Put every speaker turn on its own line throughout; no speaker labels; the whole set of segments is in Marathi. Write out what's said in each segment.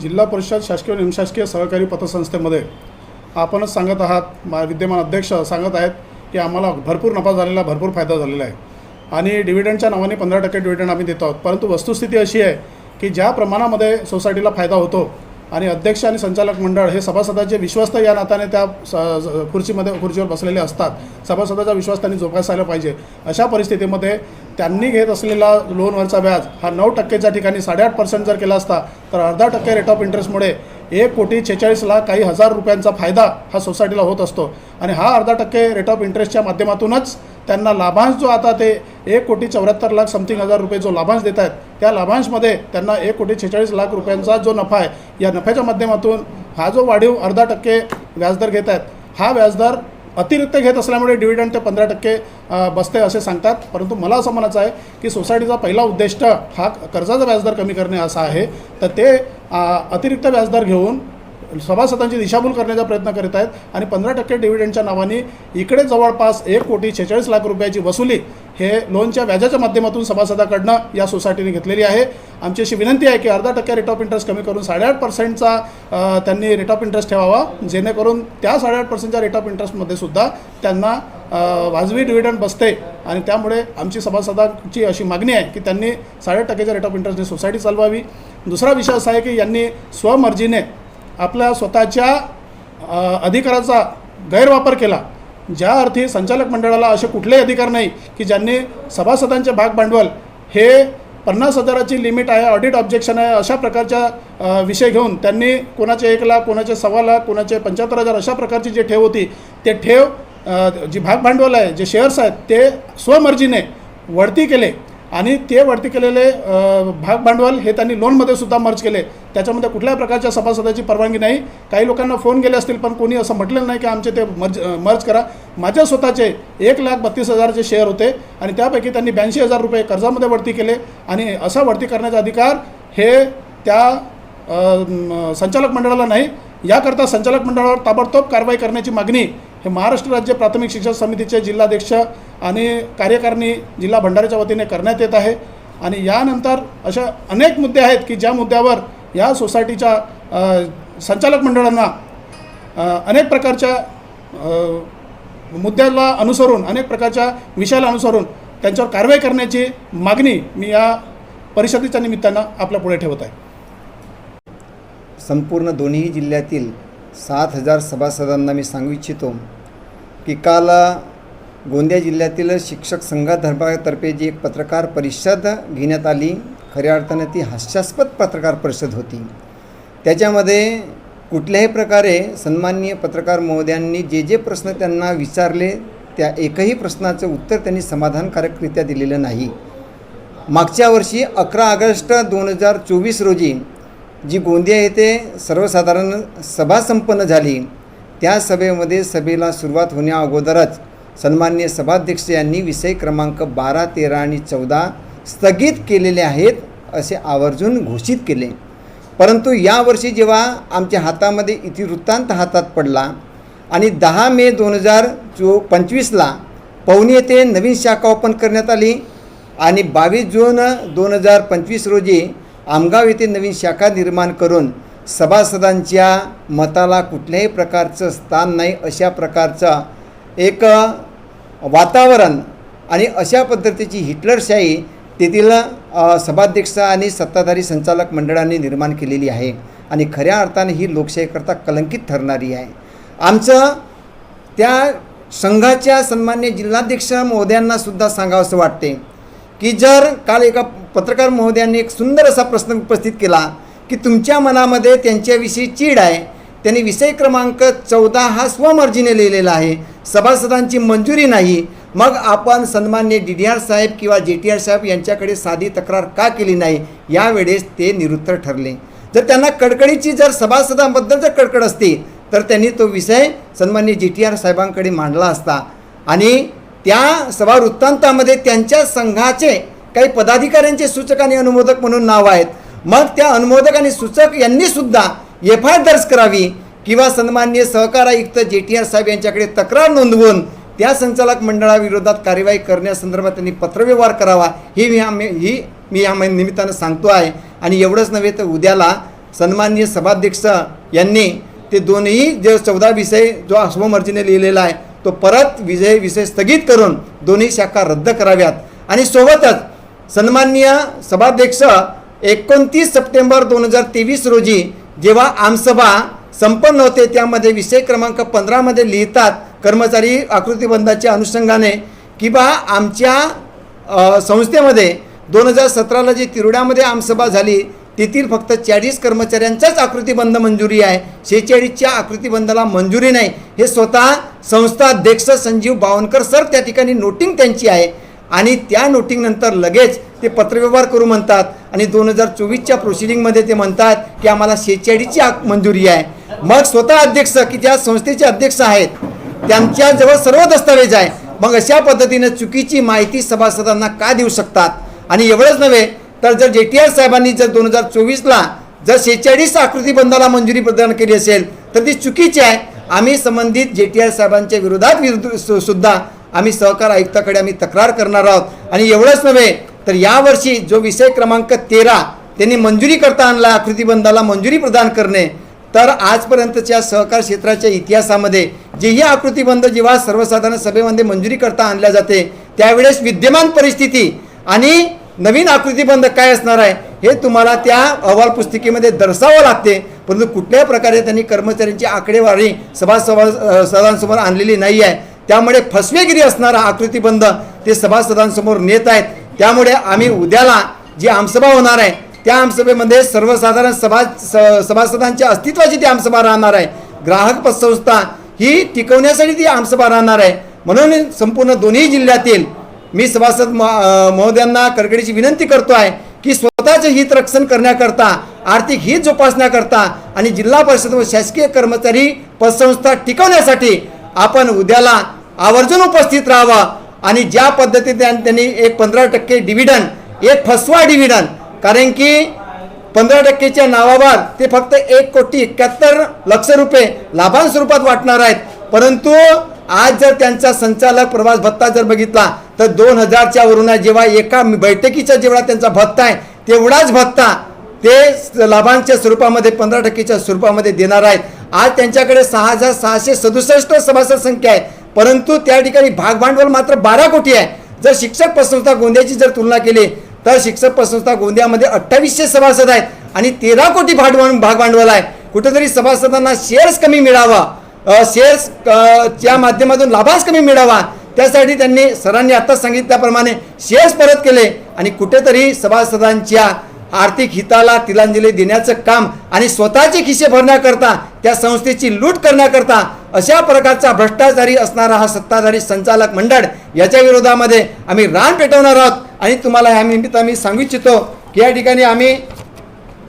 जिल्हा परिषद शासकीय निमशासकीय सहकारी पतसंस्थेमध्ये आपणच सांगत आहात मा विद्यमान अध्यक्ष सांगत आहेत की आम्हाला भरपूर नफा झालेला भरपूर फायदा झालेला आहे. आणि डिव्हिडंडच्या नावाने पंधरा टक्के डिव्हिडंड आम्ही देतो आहोत. परंतु वस्तुस्थिती अशी आहे की ज्या प्रमाणामध्ये सोसायटीला फायदा होतो आणि अध्यक्ष आणि संचालक मंडळ हे सभासदाचे विश्वस्त या नात्याने त्या स खुर्चीमध्ये खुर्चीवर बसलेले असतात. सभासदाचा विश्वास त्यांनी जोपासायला पाहिजे. अशा परिस्थितीमध्ये त्यांनी घेत असलेला लोनवरचा व्याज हा नऊ टक्केच्या ठिकाणी साडेआठ पर्सेंट जर केला असता तर अर्धा टक्के रेट ऑफ इंटरेस्टमुळे एक कोटी छेचाळीस लाख काही हजार रुपयांचा फायदा हा सोसायटीला होत असतो. आणि हा अर्धा टक्के रेट ऑफ इंटरेस्टच्या माध्यमातूनच त्यांना लाभांश जो आता ते एक कोटी चौऱ्याहत्तर लाख समथिंग हजार रुपये जो लाभांश देत आहेत त्या लाभांशमध्ये त्यांना एक कोटी छेचाळीस लाख रुपयांचा जो नफा आहे या नफ्याच्या माध्यमातून हा जो वाढीव अर्धा टक्के व्याजदर घेत आहेत हा व्याजदर अतिरिक्त घेत असल्यामुळे डिव्हिडंड ते पंधरा टक्के बसते असे सांगतात. परंतु मला असं म्हणायचं आहे की सोसायटीचा पहिला उद्दिष्ट हा कर्जाचा व्याजदर कमी करणे असा आहे. तर ते अतिरिक्त व्याजदर घेऊन सभासदांची दिशाभूल करण्याचा प्रयत्न करीत आहेत आणि पंधरा टक्के डिव्हिडंडच्या नावाने इकडे जवळपास एक कोटी छेचाळीस लाख रुपयाची वसुली हे लोनच्या व्याजाच्या माध्यमातून सभासदाकडनं या सोसायटीने घेतलेली आहे. आमची अशी विनंती आहे की अर्धा टक्के रेट ऑफ इंटरेस्ट कमी करून साडेआठ पर्सेंटचा त्यांनी रेट ऑफ इंटरेस्ट ठेवावा. जेणेकरून त्या साडेआठ पर्सेंटच्या रेट ऑफ इंटरेस्टमध्ये सुद्धा त्यांना वाजवी डिव्हिडंड बसते. आणि त्यामुळे आमची सभासदांची अशी मागणी आहे की त्यांनी साडेआठ टक्क्याच्या रेट ऑफ इंटरेस्टने सोसायटी चालवावी. दुसरा विषय असा आहे की यांनी स्वमर्जीने आपल्या स्वतःच्या अधिकाराचा गैरवापर केला. ज्या अर्थी संचालक मंडळाला असे कुठलेही अधिकार नाही की ज्यांनी सभासदांचे भाग भांडवल हे पन्नास हजाराची लिमिट आहे ऑडिट ऑब्जेक्शन आहे अशा प्रकारच्या विषय घेऊन त्यांनी कोणाचे एक लाख कोणाचे सव्वा लाख कोणाचे पंच्याहत्तर हजार अशा प्रकारची जी ठेव होती ते ठेव जी भाग भांडवल आहे जे शेअर्स आहेत ते स्वमर्जीने वळती केले. आणि ते वरती केलेले भाग भांडवल हे त्यांनी लोनमध्ये सुद्धा मर्ज केले. त्याच्यामध्ये कुठल्याही प्रकारच्या सभासदाची परवानगी नाही. काही लोकांना फोन गेले असतील पण कोणी असं म्हटलेलं नाही की आमचे ते मर्ज मर्ज करा. माझ्या स्वतःचे एक लाख बत्तीस हजारचे शेअर होते आणि त्यापैकी त्यांनी ब्याऐंशी हजार रुपये कर्जामध्ये वरती केले. आणि असा वरती करण्याचा अधिकार हे त्या संचालक मंडळाला नाही. याकरता संचालक मंडळावर ताबडतोब कारवाई करण्याची मागणी हे महाराष्ट्र राज्य प्राथमिक शिक्षण समितीचे जिल्हाध्यक्ष आणि कार्यकारिणी जिल्हा भंडाऱ्याच्या वतीने करण्यात येत आहे. आणि यानंतर अशा अनेक मुद्दे आहेत की ज्या मुद्द्यावर या सोसायटीच्या संचालक मंडळांना अनेक प्रकारच्या मुद्द्याला अनुसरून अनेक प्रकारच्या विषयाला अनुसरून त्यांच्यावर कारवाई करण्याची मागणी मी या परिषदेच्या निमित्तानं आपल्या पुढे ठेवत आहे.
संपूर्ण दोन्ही जिल्ह्यातील सात हजार सभासदांना मी सांगू इच्छितो की काल गोंदिया जिल्ह्यातील शिक्षक संघातर्फे जी एक पत्रकार परिषद घेण्यात आली खऱ्या अर्थानं ती हास्यास्पद पत्रकार परिषद होती. त्याच्यामध्ये कुठल्याही प्रकारे सन्माननीय पत्रकार महोदयांनी जे जे प्रश्न त्यांना विचारले त्या एकही प्रश्नाचं उत्तर त्यांनी समाधानकारकरित्या दिलेलं नाही. मागच्या वर्षी अकरा ऑगस्ट दोन हजार चोवीस रोजी जी गोंदिया येथे सर्वसाधारण सभा संपन्न झाली त्या सभेमध्ये सभेला सुरुवात होण्या अगोदरच सन्मान्य सभाध्यक्ष यांनी विषय क्रमांक बारा तेरा आणि चौदा स्थगित केलेले आहेत असे आवर्जून घोषित केले. परंतु यावर्षी जेव्हा आमच्या हातामध्ये इतिवृत्तांत हातात पडला आणि दहा मे दोन हजार चो पंचवीसला पवनी येथे नवीन शाखा ओपन करण्यात आली आणि बावीस जून दोन हजार पंचवीस रोजी आमगाव येथे नवीन शाखा निर्माण करून सभासदांच्या मताला कुठल्याही प्रकारचं स्थान नाही अशा प्रकारचं एक वातावरण आणि अशा पद्धतीची हिटलरशाही तेथील सभाध्यक्ष आणि सत्ताधारी संचालक मंडळांनी निर्माण केलेली आहे आणि खऱ्या अर्थाने ही लोकशाहीकरता कलंकित ठरणारी आहे. आमचं त्या संघाच्या सन्मान्य जिल्हाध्यक्ष महोदयांना सुद्धा सांगावंसं वाटते की जर काल एका पत्रकार महोदयांनी एक सुंदर असा प्रश्न उपस्थित केला की तुमच्या मनामध्ये त्यांच्याविषयी चीड आहे त्यांनी विषय क्रमांक चौदा हा स्वमर्जीने लिहिलेला आहे. सभासदांची मंजुरी नाही. मग आपण सन्मान्य डी डी आर साहेब किंवा जे टी आर साहेब यांच्याकडे साधी तक्रार का केली नाही? यावेळेस ते निरुत्तर ठरले. जर त्यांना कडकडीची जर सभासदांबद्दल जर कडकड असती तर त्यांनी तो विषय सन्मान्य जी टी आर साहेबांकडे मांडला असता. आणि त्या सभा वृत्तांतामध्ये त्यांच्या संघाचे काही पदाधिकाऱ्यांचे सूचक आणि अनुमोदक म्हणून नाव आहेत. मग त्या अनुमोदक आणि सूचक यांनीसुद्धा एफ आय दर्ज करावी किंवा सन्मान्य सहकार आयुक्त जे टी आर साहेब यांच्याकडे तक्रार नोंदवून त्या संचालक मंडळाविरोधात कार्यवाही करण्यासंदर्भात त्यांनी पत्रव्यवहार करावा. ही मी आम्ही ही मी या निमित्तानं सांगतो आहे. आणि एवढंच नव्हे तर उद्याला सन्माननीय सभाध्यक्ष यांनी ते दोन्ही जे चौदा विषय जो अश्वमर्जीने लिहिलेला आहे तो परत विजय विषय स्थगित करून दोन्ही शाखा रद्द कराव्यात. आणि सोबतच सन्माननीय सभाध्यक्ष एकोणतीस सप्टेंबर दोन हजार तेवीस रोजी जेव्हा आमसभा संपन्न होते त्यामध्ये विषय क्रमांक पंधरामध्ये लिहितात कर्मचारी आकृतीबंधाच्या अनुषंगाने की बा आमच्या संस्थेमध्ये दोन हजार सतराला जी तिरुड्यामध्ये आमसभा झाली तेथील फक्त चाळीस कर्मचाऱ्यांचाच आकृतीबंध मंजुरी आहे. शेहेचाळीसच्या आकृतीबंधाला मंजुरी नाही. हे स्वतः संस्था अध्यक्ष संजीव बावनकर सर त्या ठिकाणी नोटिंग त्यांची आहे. आणि त्या नोटिंगनंतर लगेच ते पत्रव्यवहार करू म्हणतात. आणि दोन हजार चोवीसच्या प्रोसिडिंगमध्ये ते म्हणतात की आम्हाला शेहेचाळीसची मंजुरी आहे. मग स्वतः अध्यक्ष की ज्या संस्थेचे अध्यक्ष आहेत त्यांच्याजवळ सर्व दस्तावेज आहे. मग अशा पद्धतीनं चुकीची माहिती सभासदांना का देऊ शकतात? आणि एवढंच नव्हे तर जर जे टी आर साहेबांनी जर दोन हजार चोवीसला जर शेहेचाळीस आकृतीबंधाला मंजुरी प्रदान केली असेल तर ती चुकीची आहे. आम्ही संबंधित जे टी आर साहेबांच्या विरोधात विरुद्ध सुद्धा आम्ही सहकार आयुक्ताकडे आम्ही तक्रार करणार आहोत. आणि एवढंच नव्हे तर यावर्षी जो विषय क्रमांक तेरा त्यांनी मंजुरी करता आणला आकृतीबंधाला मंजुरी प्रदान करणे तर आजपर्यंतच्या सहकार क्षेत्राच्या इतिहासामध्ये जेही आकृतीबंध जेव्हा सर्वसाधारण सभेमध्ये मंजुरी करता आणल्या जाते त्यावेळेस विद्यमान परिस्थिती आणि नवीन आकृतीबंध काय असणार आहे हे तुम्हाला त्या अहवाल पुस्तिकेमध्ये दर्शावं लागते. परंतु कुठल्याही प्रकारे त्यांनी कर्मचाऱ्यांची आकडेवारी सभासभा सदांसमोर आणलेली नाही आहे त्यामुळे फसवेगिरी असणारा आकृतीबंध ते सभासदांसमोर नेत आहेत. त्यामुळे आम्ही उद्याला जी आमसभा होणार आहे त्या आमसभेमध्ये सर्वसाधारण सभा स- सभासदांच्या अस्तित्वाची ती आमसभा राहणार आहे. ग्राहक पतसंस्था ही टिकवण्यासाठी ती आमसभा राहणार आहे. म्हणून संपूर्ण दोन्ही जिल्ह्यातील मी सभासद म- महोदयांना कडकडीची विनंती करतो आहे की स्वतःचे हित रक्षण करण्याकरता आर्थिक हित जोपासण्याकरता आणि जिल्हा परिषद व शासकीय कर्मचारी पतसंस्था टिकवण्यासाठी आपण उद्याला आवर्जून उपस्थित राहावं. आणि ज्या पद्धतीने त्यां- त्यांनी एक पंधरा टक्के डिव्हिडंड एक फसवा डिव्हिडंड कारण की पंधरा टक्केच्या नावावर ते फक्त एक कोटी एकाहत्तर लक्ष रुपये लाभांश स्वरूपात वाटणार आहेत. परंतु आज जर त्यांचा संचालक प्रवास भत्ता जर बघितला तर दोन हजारच्या वरून जेव्हा एका बैठकीचा जेवढा त्यांचा भत्ता आहे तेवढाच भत्ता ते लाभांशच्या स्वरूपामध्ये पंधरा टक्केच्या स्वरूपामध्ये देणार आहेत. आज त्यांच्याकडे सहा हजार सहाशे सदुसष्ट सभासद संख्या आहे. परंतु त्या ठिकाणी भाग भांडवल मात्र बारा कोटी आहे. जर शिक्षक पतसंस्था गोंदियाची जर तुलना केली तर शिक्षक पतसंस्था गोंदियामध्ये अठ्ठावीसशे सभासद आहेत आणि तेरा कोटी भांडवल भाग भांडवल आहे. कुठेतरी सभासदांना शेअर्स कमी मिळावा. शेअर्स च्या माध्यमातून लाभांश कमी मिळावा. त्यासाठी त्यांनी सरांनी आत्ताच सांगितल्याप्रमाणे शेअर्स परत केले आणि कुठेतरी सभासदांच्या आर्थिक हिताला तिलांजली देण्याचं काम आणि स्वतःचे खिसे भरण्याकरता त्या संस्थेची लूट करण्याकरता अशा प्रकारचा भ्रष्टाचारी असणारा हा सत्ताधारी संचालक मंडळ याच्या विरोधामध्ये आम्ही रान पेटवणार आहोत. आणि तुम्हाला ह्या निमित्त आम्ही सांगू इच्छितो की या ठिकाणी आम्ही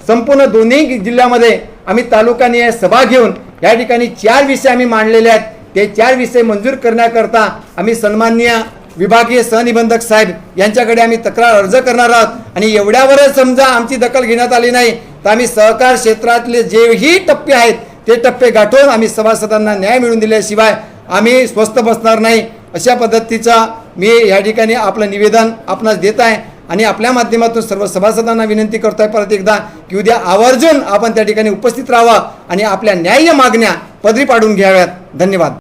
संपूर्ण दोन्ही जिल्ह्यामध्ये आम्ही तालुकाने सभा घेऊन या ठिकाणी चार विषय आम्ही मांडलेले आहेत. ते चार विषय मंजूर करण्याकरता आम्ही सन्माननीय विभागीय सहनिबंधक साहेब यांच्याकडे आम्ही तक्रार अर्ज करणार आहोत. आणि एवढ्यावरच समजा आमची दखल घेण्यात आली नाही तर आम्ही सहकार क्षेत्रातले जेही टप्पे आहेत ते टप्पे गाठून आम्ही सभासदांना न्याय मिळवून दिल्याशिवाय आम्ही स्वस्थ बसणार नाही. अशा पद्धतीचा मी या ठिकाणी आपलं निवेदन आपणास देत आहे आणि आपल्या माध्यमातून सर्व सभासदांना विनंती करतोय परत एकदा की उद्या आवर्जून आपण त्या ठिकाणी उपस्थित राहावं आणि आपल्या न्याय्य मागण्या पदरी पाडून घ्याव्यात. धन्यवाद.